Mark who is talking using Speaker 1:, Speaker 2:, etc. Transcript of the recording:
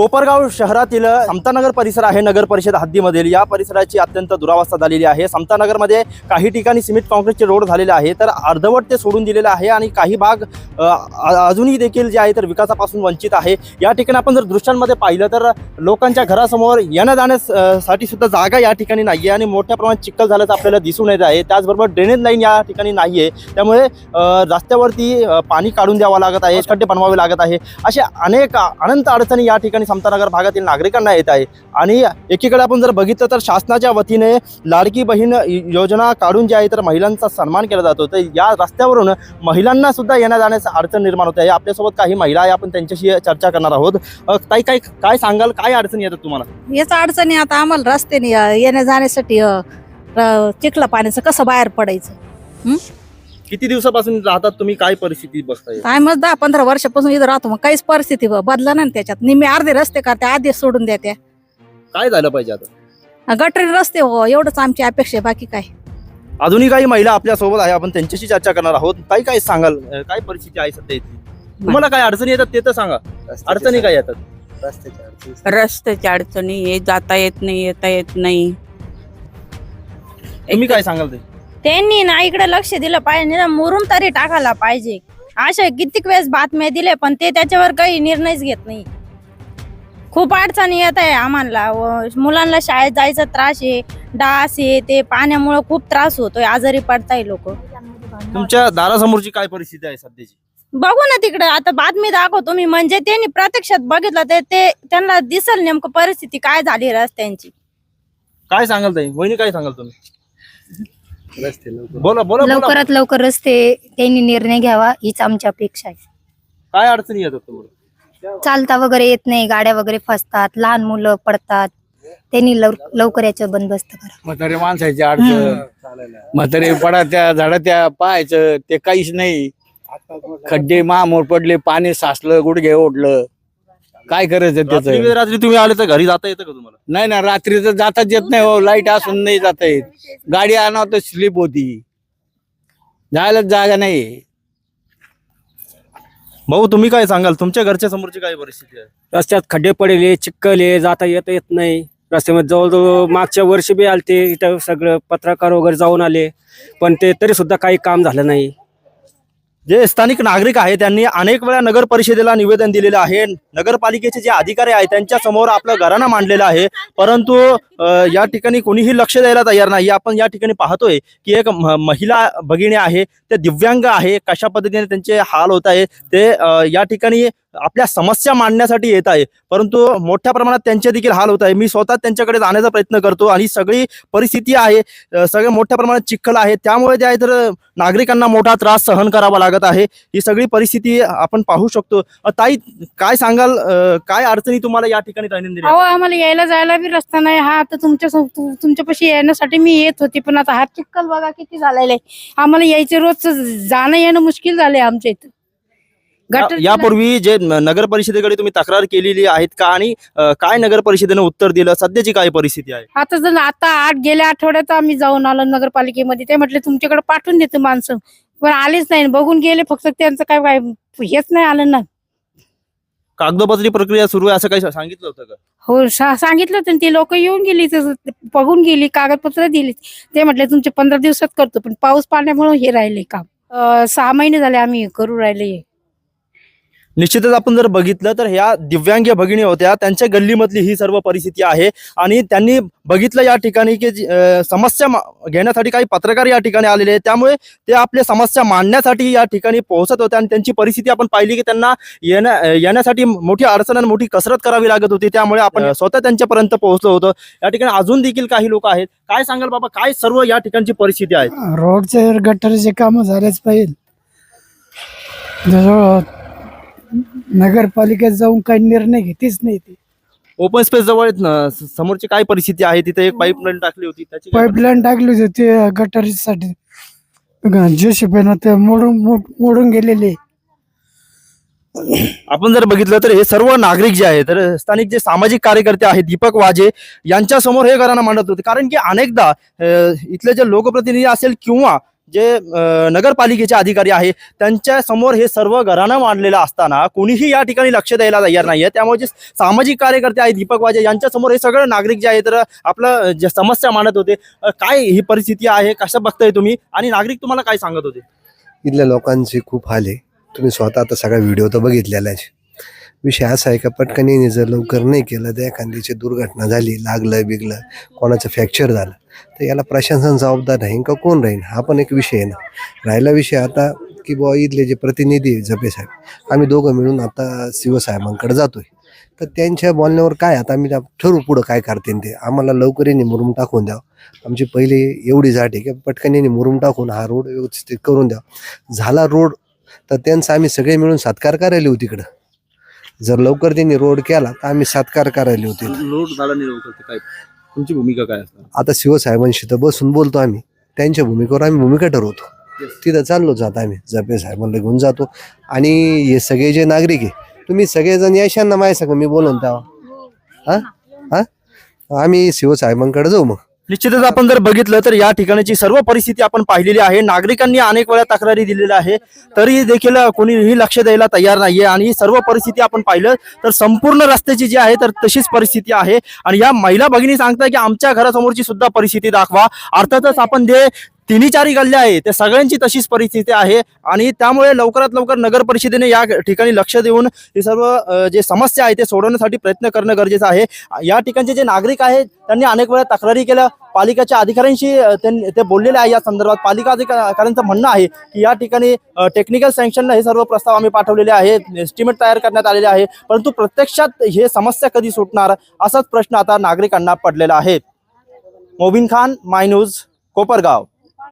Speaker 1: कोपरगाव शहरातील समतानगर परिसर आहे नगर परिषद हद्दीमधील. या परिसराची अत्यंत दुरावस्था झालेली आहे. समतानगरमध्ये काही ठिकाणी सिमेंट कॉन्क्रीटचे रोड झालेले आहे. तर अर्धवट ते सोडून दिलेले आहे आणि काही भाग अजूनही देखील जे आहे तर विकासापासून वंचित आहे. या ठिकाणी आपण जर दृश्यांमध्ये पाहिलं तर लोकांच्या घरासमोर येण्या जाण्यासाठी सुद्धा जागा या ठिकाणी नाही आहे आणि मोठ्या प्रमाणात चिखल झाल्याचं आपल्याला दिसून येत आहे. त्याचबरोबर ड्रेनेज लाईन या ठिकाणी नाही आहे त्यामुळे रस्त्यावरती पाणी काढून द्यावं लागत आहे खड्डे बनवावे लागत आहे. अशा अनेक अनंत अडचणी या ठिकाणी समतानगर भागातील नागरिकांना येत आहे. आणि एकीकडे आपण जर बघितलं तर शासनाच्या वतीने लाडकी बहीण योजना काढून जी आहे तर महिलांचा सन्मान केला जातो. तर या रस्त्यावरून महिलांना सुद्धा येण्या जाण्यास अडचण निर्माण होते आहे. आपल्यासोबत काही महिला आहे. आपण त्यांच्याशी चर्चा करणार आहोत. काही ताई काय काय सांगाल? काय अडचणी येतात तुम्हाला?
Speaker 2: याच अडचणी आता आम्हाला रस्त्याने येण्या जाण्यासाठी चिखला पाण्याचं कसं बाहेर पडायचं?
Speaker 1: किती दिवसापासून राहतात तुम्ही? काय परिस्थिती बसताय
Speaker 2: आम्ही दहा पंधरा वर्षापासून इथं राहतो मग काहीच परिस्थिती ब- बदला नाही ना त्याच्यात. निम्मे अर्धे रस्ते करते आधे सोडून देते.
Speaker 1: काय झालं पाहिजे आता?
Speaker 2: गटरी रस्ते हो एवढंच आमची अपेक्षा आहे बाकी काय.
Speaker 1: अजूनही काही महिला आपल्यासोबत आहे आपण त्यांच्याशी चर्चा करणार आहोत. ताई काय सांगाल? अ, काय परिस्थिती आहे सध्या इथली? तुम्हाला काय अडचणी येतात ते तर सांगा. अडचणी काय येतात?
Speaker 3: रस्त्याच्या अडचणी.
Speaker 4: रस्त्याच्या अडचणी हे जाता येत नाही येता येत नाही.
Speaker 1: तुम्ही काय सांगाल ते?
Speaker 5: त्यांनी ना इकडे लक्ष दिलं पाहिजे निदान मुरुम तरी टाकायला पाहिजे. अशा कित्येक वेळेस बातम्या दिले पण ते त्याच्यावर काही निर्णयच घेत नाही. खूप अडचणी येत आहे आम्हाला. मुलांना शाळेत जायचा त्रास आहे डास आहे ते पाण्यामुळे खूप त्रास होतोय आजारी पडताय लोक.
Speaker 1: तुमच्या दारासमोरची काय परिस्थिती आहे सध्याची?
Speaker 5: बघू ना तिकडे आता बातमी दाखवतो मी म्हणजे त्यांनी प्रत्यक्षात बघितलं ते ते त्यांना दिसल नेमकं परिस्थिती काय झाली रस्त्यांची.
Speaker 1: काय सांगाल ताई? वहिनी काय सांगाल तुम्ही?
Speaker 3: रस्ते लवकर
Speaker 1: बोला बोला बोला.
Speaker 6: लवकरात लवकर रस्ते त्यांनी निर्णय घ्यावा हीच आमची अपेक्षा आहे.
Speaker 1: काय अडचणी येतात तुम्हाला?
Speaker 6: चालता वगैरे येत नाही गाड्या वगैरे फसतात लहान मुलं पडतात. त्यांनी लव- लवकर याचं बंदोबस्त करा.
Speaker 7: म्हातारे माणसाची अडचण. म्हातारे पडा त्या झाडाच्या पाहायचं ते काहीच नाही. खड्डे महामोर पडले पाणी साचलं गुडघे ओढलं. काय करायचं
Speaker 1: रात्री
Speaker 7: त्याचं?
Speaker 1: रात्री तुम्ही आले तर घरी जाता येतं का तुम्हाला?
Speaker 7: नाही ना रात्रीचं जाताच येत नाही हो लाइट असून नाही जाता येत. गाडी आणावं तर स्लिप होती. जायलाच जागा नाही
Speaker 1: भाऊ तुम्ही काय सांगाल? तुमच्या घरच्या समोरची काय परिस्थिती आहे?
Speaker 8: रस्त्यात खड्डे पडले चिक्कल आहे जाता येता येत नाही. रस्त्यामध्ये जवळजवळ मागच्या वर्षी बी आलते इथं सगळं पत्रकार वगैरे जाऊन आले. पण ते तरी सुद्धा काही काम झालं नाही.
Speaker 1: जे स्थानिक नागरिक आहे त्यांनी अनेक वेळा नगर परिषदेला निवेदन दिलेलं आहे. नगरपालिकेचे जे अधिकारी आहेत त्यांच्यासमोर आपलं घराणं मांडलेलं आहे. परंतु या ठिकाणी कोणीही लक्ष द्यायला तयार नाही. आपण या ठिकाणी पाहतोय की एक म- महिला भगिनी आहे. ते दिव्यांग आहे. कशा पद्धतीने त्यांचे हाल होत आहे ते या ठिकाणी आपल्या समस्या मांडण्यासाठी येत आहे. परंतु मोठ्या प्रमाणात त्यांचे देखील हाल होत आहे. मी स्वतः त्यांच्याकडे जाण्याचा प्रयत्न करतो आणि सगळी परिस्थिती आहे सगळे सगळं मोठ्या प्रमाणात चिखल आहे. त्यामुळे जे आहे तर नागरिकांना मोठा त्रास सहन करावा लागत आहे. ही सगळी परिस्थिती आपण पाहू शकतो. ताई काय सांगाल? काय अडचणी तुम्हाला या ठिकाणी दैनंदिन
Speaker 9: अहो आम्हाला यायला जायला बी रस्ता नाही. हा आता तुमच्या तुमच्यापाशी येण्यासाठी मी येत होती पण आता हा चिखल बघा किती झालेला आहे. आम्हाला यायचे रोज जाणं येणं मुश्किल झालंय आमच्या इथं.
Speaker 1: या-
Speaker 9: गटर
Speaker 1: यापूर्वी जे न- नगर परिषदेकडे तुम्ही तक्रार केलेली आहेत का? आणि अ, काय नगर परिषदेने उत्तर दिलं? सध्याची काय परिस्थिती आहे?
Speaker 9: आता जर आता आठ गेल्या आठवड्यात आम्ही जाऊन आलो नगरपालिकेमध्ये ते म्हटले तुमच्याकडे पाठवून देतो माणसं. पण आलेच नाही. बघून गेले फक्त त्यांचं काय काय हेच नाही आलं ना.
Speaker 1: कागदोपत्री प्रक्रिया सुरू आहे असं काही सांगितलं होतं का?
Speaker 9: हो सा- सांगितलं होतं. ना, ती लोक येऊन गेली बघून गेली कागदपत्र दिली. ते म्हटले तुमचे पंधरा दिवसात करतो पण पाऊस पाण्यामुळे हे राहिले काम. अं, सहा महिने झाले आम्ही करू राहिले. हे.
Speaker 1: निश्चितच आपण जर बघितलं तर ह्या दिव्यांग भगिनी होत्या त्यांच्या गल्लीमधली ही सर्व परिस्थिती आहे आणि त्यांनी बघितलं या ठिकाणी की समस्या घेण्यासाठी काही पत्रकार या ठिकाणी आलेले आहेत. त्यामुळे ते आपल्या समस्या मांडण्यासाठी या ठिकाणी पोहोचत होते आणि त्यांची परिस्थिती आपण पाहिली की त्यांना येण्या येण्यासाठी मोठी अडचण आणि मोठी कसरत करावी लागत होती. त्यामुळे आपण स्वतः त्यांच्यापर्यंत पोहोचलो होतो. या ठिकाणी अजून देखील काही लोक आहेत. काय सांगाल बाबा? काय सर्व या ठिकाणची परिस्थिती आहे?
Speaker 10: रोडचे गटरचे काम झालेच पाहिजे. नगरपालिकेत जाऊन काही निर्णय घेतीच नाही ती.
Speaker 1: ओपन स्पेस जवळ आहेत ना? स- समोरची काय परिस्थिती आहे? तिथे एक पाईपलाईन टाकली होती. त्याची काय
Speaker 10: पाईपलाईन टाकली होती ते गटरीसाठी. जेसीबीनं ते मोडून मोड- मोडून गेलेले
Speaker 1: आपण जर बघितलं तर हे सर्व नागरिक जे आहे तर स्थानिक जे सामाजिक कार्यकर्ते आहेत दीपक वाजे यांच्या समोर हे घराणं मांडत होते. कारण की अनेकदा अ, इथले जे लोकप्रतिनिधी असेल किंवा जे नगरपालिकेचे अधिकारी आहे त्यांच्यासमोर हे सर्व घराणं मांडलेलं असताना कोणीही या ठिकाणी लक्ष द्यायला तयार नाही आहे त्यामुळे जे सामाजिक कार्यकर्ते आहेत दीपक वाजे यांच्यासमोर हे सगळं नागरिक जे आहे तर आपलं जे समस्या मांडत होते काय ही परिस्थिती आहे कसं बघताय तुम्ही? आणि नागरिक तुम्हाला काय सांगत होते?
Speaker 3: इथल्या लोकांचे खूप हाल आहे. तुम्ही स्वतः आता सगळा व्हिडिओ तर बघितलेला आहे. विषय असा आहे का पटकन येणे जर लवकर नाही केलं तर एखाद्याची दुर्घटना झाली लागलं बिगलं कोणाचं फ्रॅक्चर झालं तर याला प्रशासन जबाबदार राहीन का कोण राहीन? हा पण एक विषय आहे ना. राहिला विषय आता की बुवा इथले जे प्रतिनिधी झपे साहेब आम्ही दोघं मिळून आता शिवसाहेबांकडे जातोय. तर त्यांच्या बोलण्यावर काय आता आम्ही ठरवू पुढं काय करते ते? आम्हाला लवकर येणे मुरुम टाकून द्यावं आमची पहिली एवढी झाट आहे की पटकन येणे मुरुम टाकून हा रोड व्यवस्थित करून द्या. झाला रोड तर त्यांचा आम्ही सगळे मिळून सत्कार करायला येऊ तिकडं. जर लवकर त्यांनी रोड केला तर आम्ही सत्कार करायला तिथं.
Speaker 1: रोड झाला नाही लवकर काय? तुमची भूमिका काय असणार?
Speaker 3: आता शिवसाहेबांशी तर बसून बोलतो आम्ही. त्यांच्या भूमिकेवर आम्ही भूमिका ठरवतो. तिथं चाललो जात आम्ही. जपे साहेबांना घेऊन जातो. आणि हे सगळे जे नागरिक आहे तुम्ही सगळेजण याशान माझ्या सगळं मी बोलून तेव्हा हा? हा? आम्ही शिवसाहेबांकडे जाऊ मग.
Speaker 1: निश्चितच आपण जर बघितलं तर या ठिकाणची सर्व परिस्थिती आपण पाहिलेली आहे. नागरिकांनी अनेक वेळा तक्रारी दिलेल्या आहे. तरी देखील कोणीही लक्ष द्यायला तयार नाहीये आणि ही सर्व परिस्थिती आपण पाहिलं तर संपूर्ण रस्त्याची जी आहे तर तशीच परिस्थिती आहे. आणि या महिला भगिनी सांगतात की आमच्या घरासमोरची सुद्धा परिस्थिती दाखवा. अर्थातच आपण जे तिन्ही चारी गल्ल्या आहे त्या सगळ्यांची तशीच परिस्थिती आहे. आणि त्यामुळे लवकरात लवकर नगर परिषदेने या ठिकाणी लक्ष देऊन हे सर्व जे समस्या आहे ते सोडवण्यासाठी प्रयत्न करणं गरजेचं आहे. या ठिकाणचे जे नागरिक आहेत त्यांनी अनेक वेळा तक्रारी केल्या. पालिकेच्या अधिकाऱ्यांशी त्यांनी ते बोललेले आहे या संदर्भात. पालिका अधिकाऱ्यांचं म्हणणं आहे की या ठिकाणी टेक्निकल सँक्शनला हे सर्व प्रस्ताव आम्ही पाठवलेले आहेत. एस्टिमेट तयार करण्यात आलेले आहे. परंतु प्रत्यक्षात हे समस्या कधी सुटणार असाच प्रश्न आता नागरिकांना पडलेला आहे. Mobin Khan my news Kopargaon.